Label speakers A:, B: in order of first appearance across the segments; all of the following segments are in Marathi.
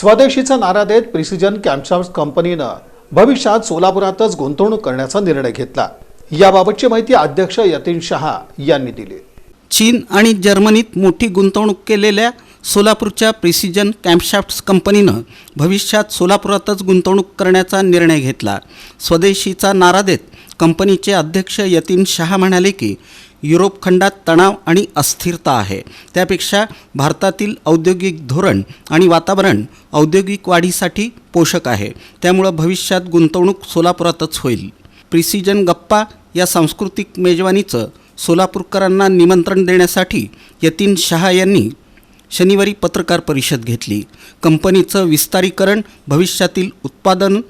A: स्वदेशीचा नारा देत प्रिसिजन कॅम्पशाफ्ट कंपनीनं भविष्यात सोलापुरातच गुंतवणूक करण्याचा निर्णय घेतला. याबाबतची माहिती अध्यक्ष यतीन शहा यांनी दिली.
B: चीन आणि जर्मनीत मोठी गुंतवणूक केलेल्या सोलापूरच्या प्रिसिजन कॅम्पशाफ्ट्स कंपनीनं भविष्यात सोलापुरातच गुंतवणूक करण्याचा निर्णय घेतला. स्वदेशीचा नारा देत कंपनीचे अध्यक्ष यतीन शहा म्हणाले की युरोप खंडात तणाव आणि अस्थिरता आहे. त्यापेक्षा भारतातील औद्योगिक धोरण आणि वातावरण औद्योगिक वाढीसाठी पोषक आहे. त्यामुळं भविष्यात गुंतवणूक सोलापुरातच होईल. प्रिसिजन गप्पा या सांस्कृतिक मेजवानीचं सोलापूरकरांना निमंत्रण देण्यासाठी यतीन शहा यांनी शनिवारी पत्रकार परिषद घेतली. कंपनीचं विस्तारीकरण भविष्यातील उत्पादन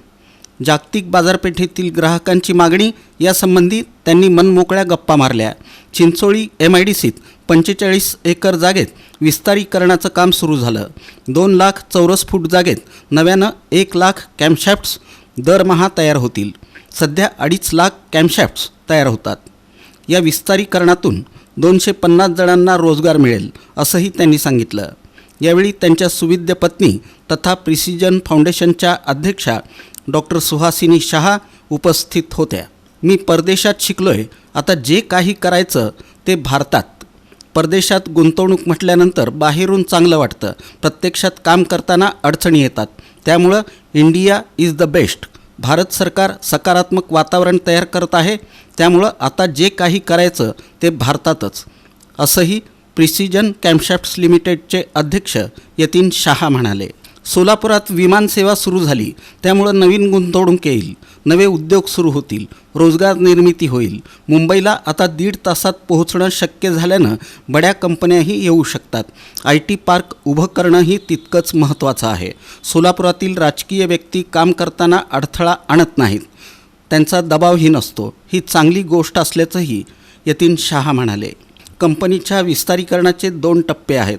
B: जागतिक बाजारपेठेतील ग्राहकांची मागणी यासंबंधी त्यांनी मनमोकळ्या गप्पा मारल्या. चिंचोळी एम आय डी सीत पंचेचाळीस एकर जागेत विस्तारीकरणाचं काम सुरू झालं. दोन लाख चौरस फूट जागेत नव्यानं एक लाख कॅम्पशॅफ्ट्स दरमहा तयार होतील. सध्या अडीच लाख कॅम्पशॅफ्ट्स तयार होतात. या विस्तारीकरणातून दोनशे पन्नास जणांना रोजगार मिळेल असंही त्यांनी सांगितलं. यावेळी त्यांच्या सुविद्य पत्नी तथा प्रिसिजन फाउंडेशनच्या अध्यक्षा डॉक्टर सुहासिनी शहा उपस्थित होत्या. मी परदेशात शिकलोय आता जे काही करायचं ते भारतात. परदेशात गुंतवणूक म्हटल्यानंतर बाहेरून चांगलं वाटतं. प्रत्यक्षात काम करताना अडचणी येतात. त्यामुळं India is the best. Bharat सरकार सकारात्मक वातावरण तयार करत आहे त्यामुळं आता जे काही करायचं ते भारतातच. असंही प्रिसिजन कॅम्पशॅफ्ट्स लिमिटेडचे अध्यक्ष यतीन शहा म्हणाले. सोलापुरात विमानसेवा सुरू झाली. त्यामुळं नवीन गुंतवणूक येईल. नवे उद्योग सुरू होतील. रोजगार निर्मिती होईल. मुंबईला आता दीड तासात पोहोचणं शक्य झाल्यानं बड्या कंपन्याही येऊ शकतात. आय टी पार्क उभं करणंही तितकंच महत्त्वाचं आहे. सोलापुरातील राजकीय व्यक्ती काम करताना अडथळा आणत नाहीत. त्यांचा दबावही नसतो. ही चांगली गोष्ट असल्याचंही यतीन शहा म्हणाले. कंपनीच्या विस्तारीकरणाचे दोन टप्पे आहेत.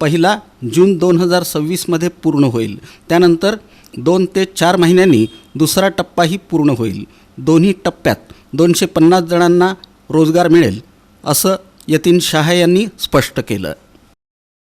B: पहिला जून दोन हजार सव्वीसमध्ये पूर्ण होईल. त्यानंतर दोन ते चार महिन्यांनी दुसरा टप्पाही पूर्ण होईल. दोन्ही टप्प्यात दोनशे पन्नास जणांना रोजगार मिळेल असं यतीन शहा यांनी स्पष्ट केलं.